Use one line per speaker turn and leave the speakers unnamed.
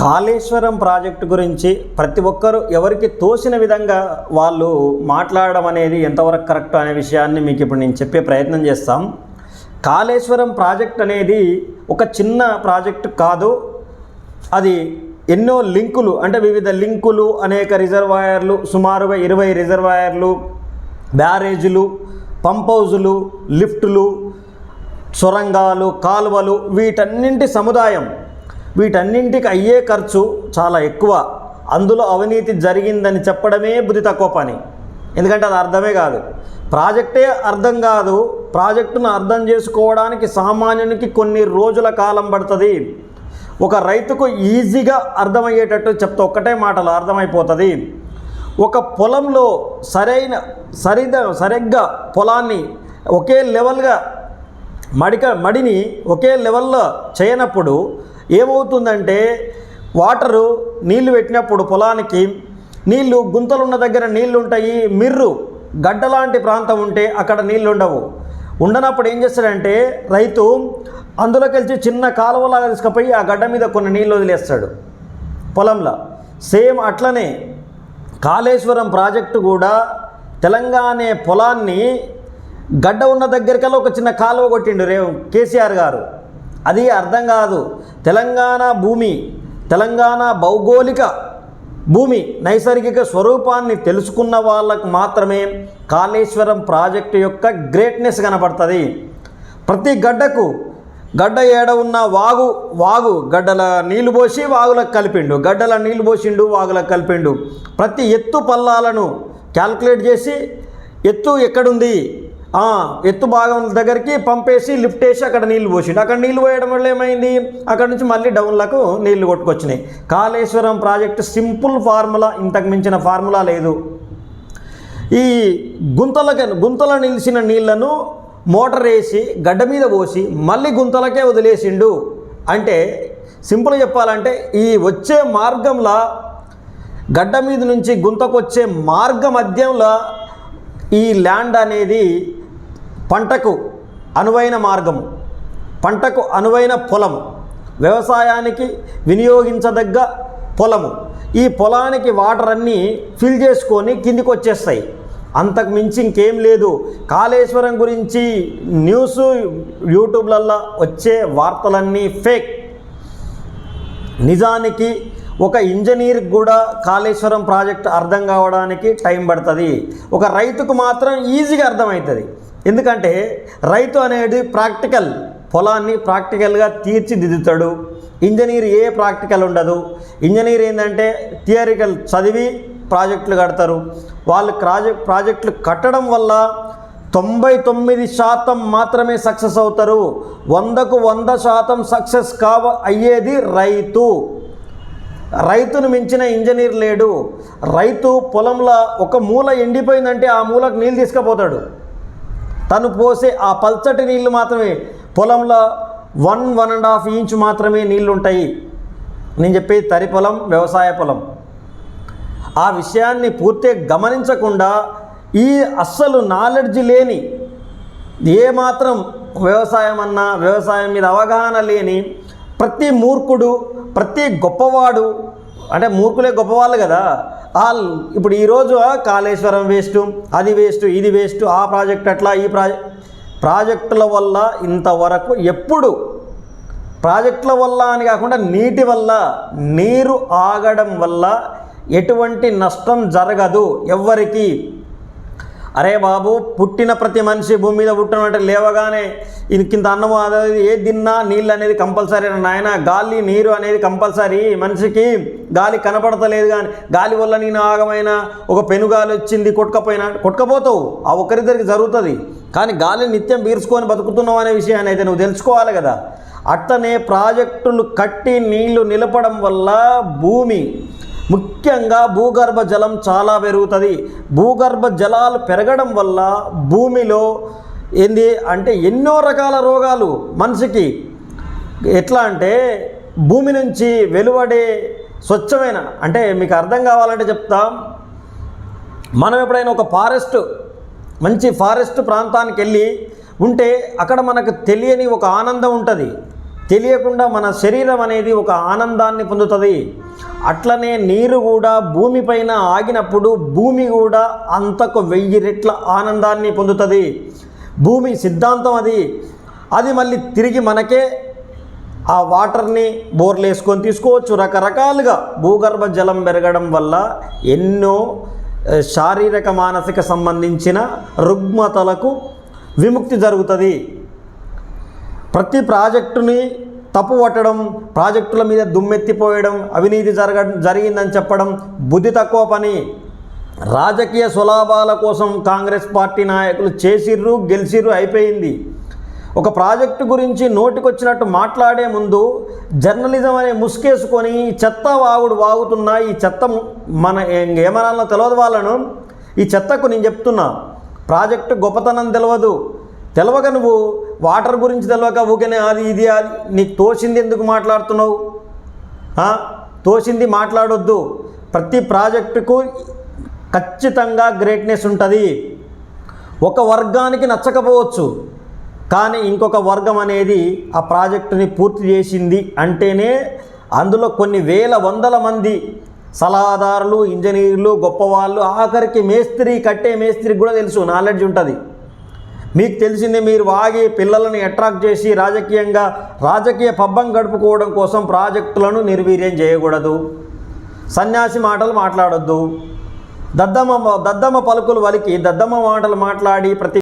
Kaleshwaram project గురించి ప్రతి ఒక్కరూ ఎవరికి తోసిన విధంగా వాళ్ళు మాట్లాడడం అనేది ఎంతవరకు కరెక్ట్ అనే విషయాన్ని మీకు ఇప్పుడు నేను చెప్పే ప్రయత్నం చేస్తాం. కాళేశ్వరం ప్రాజెక్ట్ అనేది ఒక చిన్న ప్రాజెక్ట్ కాదు. అది ఎన్నో లింకులు అంటే వివిధ లింకులు అనేక రిజర్వాయర్లు సుమారుగా ఇరవై రిజర్వాయర్లు బ్యారేజీలు పంప్ హౌజులు లిఫ్టులు సొరంగాలు కాలువలు వీటన్నింటి సముదాయం వీటన్నింటికి అయ్యే ఖర్చు చాలా ఎక్కువ. అందులో అవినీతి జరిగిందని చెప్పడమే బుద్ధి తక్కువ పని. ఎందుకంటే అది అర్థమే కాదు. ప్రాజెక్టే అర్థం కాదు. ప్రాజెక్టును అర్థం చేసుకోవడానికి సామాన్యునికి కొన్ని రోజుల కాలం పడుతుంది. ఒక రైతుకు ఈజీగా అర్థమయ్యేటట్టు చెప్తే ఒక్కటే మాటలు అర్థమైపోతుంది. ఒక పొలంలో సరైన సరిద సరిగ్గా పొలాన్ని ఒకే లెవెల్గా మడిక మడిని ఒకే లెవెల్లో చేయనప్పుడు ఏమవుతుందంటే వాటరు నీళ్ళు పెట్టినప్పుడు పొలానికి నీళ్ళు గుంతలున్న దగ్గర నీళ్ళు ఉంటాయి మిర్రు గడ్డలాంటి ప్రాంతం ఉంటే అక్కడ నీళ్ళు ఉండవు ఉండనప్పుడు ఏం చేస్తాడంటే రైతు అందులోకి వెళ్ళి చిన్న కాలువలాగా తీసుకుపోయి ఆ గడ్డ మీద కొన్ని నీళ్ళు వదిలేస్తాడు పొలంలో. సేమ్ అట్లనే కాళేశ్వరం ప్రాజెక్టు కూడా తెలంగాణ పొలాన్ని గడ్డ ఉన్న దగ్గరికల్లా ఒక చిన్న కాలువ కొట్టిండు రే కేసీఆర్ గారు. అది అర్థం కాదు. తెలంగాణ భూమి తెలంగాణ భౌగోళిక భూమి నైసర్గిక స్వరూపాన్ని తెలుసుకున్న వాళ్ళకు మాత్రమే కాళేశ్వరం ప్రాజెక్టు యొక్క గ్రేట్నెస్ కనపడుతుంది. ప్రతి గడ్డకు గడ్డ ఏడ ఉన్న వాగు వాగు గడ్డల నీళ్ళు పోసి వాగులకు కలిపిండు. గడ్డల నీళ్ళు పోసిండు వాగులకు కలిపిండు. ప్రతి ఎత్తు పల్లాలను క్యాల్కులేట్ చేసి ఎత్తు ఎక్కడుంది? ఎత్తు భాగం దగ్గరికి పంపేసి లిఫ్ట్ వేసి అక్కడ నీళ్ళు పోసిండు. అక్కడ నీళ్ళు పోయడం వల్ల ఏమైంది? అక్కడ నుంచి మళ్ళీ డౌన్లకు నీళ్ళు కొట్టుకొచ్చినాయి. కాళేశ్వరం ప్రాజెక్టు సింపుల్ ఫార్ములా ఇంతకు మించిన ఫార్ములా లేదు. ఈ గుంతలకి గుంతల నిలిచిన నీళ్ళను మోటార్ వేసి గడ్డ మీద పోసి మళ్ళీ గుంతలకే వదిలేసిండు. అంటే సింపుల్ చెప్పాలంటే ఈ వచ్చే మార్గంలో గడ్డ మీద నుంచి గుంతకొచ్చే మార్గ మధ్యంలో ఈ ల్యాండ్ అనేది పంటకు అనువైన మార్గము పంటకు అనువైన పొలము వ్యవసాయానికి వినియోగించదగ్గ పొలము. ఈ పొలానికి వాటర్ అన్నీ ఫిల్ చేసుకొని కిందికి వచ్చేస్తాయి అంతకు మించి ఇంకేం లేదు. కాళేశ్వరం గురించి న్యూస్ యూట్యూబ్లల్లో వచ్చే వార్తలన్నీ ఫేక్. నిజానికి ఒక ఇంజనీర్కి కూడా కాళేశ్వరం ప్రాజెక్ట్ అర్థం కావడానికి టైం పడుతుంది. ఒక రైతుకు మాత్రం ఈజీగా అర్థమవుతుంది. ఎందుకంటే రైతు అనేది ప్రాక్టికల్ పొలాన్ని ప్రాక్టికల్గా తీర్చిదిద్దుతాడు. ఇంజనీర్ ఏ ప్రాక్టికల్ ఉండదు. ఇంజనీర్ ఏంటంటే థియరికల్ చదివి ప్రాజెక్టులు కడతారు. వాళ్ళు ప్రాజెక్ట్ ప్రాజెక్టులు కట్టడం వల్ల తొంభై తొమ్మిది శాతం మాత్రమే సక్సెస్ అవుతారు. వందకు వంద శాతం సక్సెస్ కావ అయ్యేది రైతు. రైతును మించిన ఇంజనీర్ లేడు. రైతు పొలంలో ఒక మూల ఎండిపోయిందంటే ఆ మూలకు నీళ్ళు తీసుకుపోతాడు. తను పోసే ఆ పల్చటి నీళ్ళు మాత్రమే. పొలంలో one one and half inch మాత్రమే నీళ్ళు ఉంటాయి నేను చెప్పేది తరి పొలం వ్యవసాయ పొలం. ఆ విషయాన్ని పూర్తిగా గమనించకుండా ఈ అస్సలు నాలెడ్జ్ లేని ఏమాత్రం వ్యవసాయం అన్నా వ్యవసాయం మీద అవగాహన లేని ప్రతి మూర్ఖుడు ప్రతి గొప్పవాడు అంటే మూర్ఖులే గొప్పవాళ్ళు కదా ఆల్ ఇప్పుడు ఈరోజు కాళేశ్వరం వేస్ట్ అది వేస్ట్ ఇది వేస్ట్ ఆ ప్రాజెక్ట్ అట్లా ఈ ప్రాజెక్ట్ ప్రాజెక్టుల వల్ల ఇంతవరకు ఎప్పుడు ప్రాజెక్టుల వల్ల అని కాకుండా నీటి వల్ల నీరు ఆగడం వల్ల ఎటువంటి నష్టం జరగదు ఎవ్వరికీ అరే బాబు పుట్టిన ప్రతి మనిషి భూమి మీద పుట్టడం అంటే లేవగానే ఇంత అన్నం అనేది ఏ తిన్నా నీళ్ళు అనేది కంపల్సరీ నాయన గాలి నీరు అనేది కంపల్సరీ. మనిషికి గాలి కనపడతలేదు కానీ గాలి వల్ల నేను ఆగమైనా ఒక పెనుగాలి వచ్చింది కొట్టుకపోయినా కొట్టుకపోతావు. ఆ ఒక్కరిద్దరికి జరుగుతుంది. కానీ గాలి నిత్యం పీర్చుకొని బతుకుతున్నావు అనే విషయాన్ని అయితే నువ్వు తెలుసుకోవాలి కదా. అట్టనే ప్రాజెక్టులు కట్టి నీళ్ళు నిలపడం వల్ల భూమి ముఖ్యంగా భూగర్భ జలం చాలా పెరుగుతుంది. భూగర్భ జలాలు పెరగడం వల్ల భూమిలో ఏంది అంటే ఎన్నో రకాల రోగాలు మనిషికి. ఎట్లా అంటే భూమి నుంచి వెలువడే స్వచ్ఛమైన అంటే మీకు అర్థం కావాలంటే చెప్తా. మనం ఎప్పుడైనా ఒక ఫారెస్ట్ మంచి ఫారెస్ట్ ప్రాంతానికి వెళ్ళి ఉంటే అక్కడ మనకు తెలియని ఒక ఆనందం ఉంటుంది. తెలియకుండా మన శరీరం అనేది ఒక ఆనందాన్ని పొందుతుంది. అట్లనే నీరు కూడా భూమిపైన ఆగినప్పుడు భూమి కూడా అంతకు వెయ్యి రెట్ల ఆనందాన్ని పొందుతుంది. భూమి సిద్ధాంతం అది. అది మళ్ళీ తిరిగి మనకే ఆ వాటర్ని బోర్లు వేసుకొని తీసుకోవచ్చు. రకరకాలుగా భూగర్భ జలం పెరగడం వల్ల ఎన్నో శారీరక మానసిక సంబంధించిన రుగ్మతలకు విముక్తి జరుగుతుంది. ప్రతి ప్రాజెక్టుని తప్పు పట్టడం ప్రాజెక్టుల మీద దుమ్మెత్తిపోయడం అవినీతి జరగ జరిగిందని చెప్పడం బుద్ధి తక్కువ పని. రాజకీయ సులాభాల కోసం కాంగ్రెస్ పార్టీ నాయకులు చేసిర్రు గెలిచిర్రు అయిపోయింది. ఒక ప్రాజెక్టు గురించి నోటికొచ్చినట్టు మాట్లాడే ముందు జర్నలిజం అనే ముసుకేసుకొని ఈ చెత్త వాగుడు వాగుతున్నా ఈ చెత్త మన ఏమనాలో తెలియదు వాళ్ళను. ఈ చెత్తకు నేను చెప్తున్నా ప్రాజెక్టు గొప్పతనం తెలియదు తెలవక నువ్వు వాటర్ గురించి తెలవక ఊకనే అది ఇది అది నీకు తోచింది ఎందుకు మాట్లాడుతున్నావు? తోచింది మాట్లాడొద్దు. ప్రతి ప్రాజెక్టుకు ఖచ్చితంగా గ్రేట్నెస్ ఉంటుంది. ఒక వర్గానికి నచ్చకపోవచ్చు. కానీ ఇంకొక వర్గం అనేది ఆ ప్రాజెక్టుని పూర్తి చేసింది అంటేనే అందులో కొన్ని వేల వందల మంది సలహాదారులు ఇంజనీర్లు గొప్పవాళ్ళు ఆఖరికి మేస్త్రి కట్టే మేస్త్రికి కూడా తెలుసు నాలెడ్జ్ ఉంటుంది. మీకు తెలిసింది మీరు వాగి పిల్లలను అట్రాక్ట్ చేసి రాజకీయంగా రాజకీయ పబ్బం గడుపుకోవడం కోసం ప్రాజెక్టులను నిర్వీర్యం చేయకూడదు. సన్యాసి మాటలు మాట్లాడొద్దు. దద్దమ్మ దద్దమ్మ పలుకులు వలికి దద్దమ్మ మాటలు మాట్లాడి ప్రతి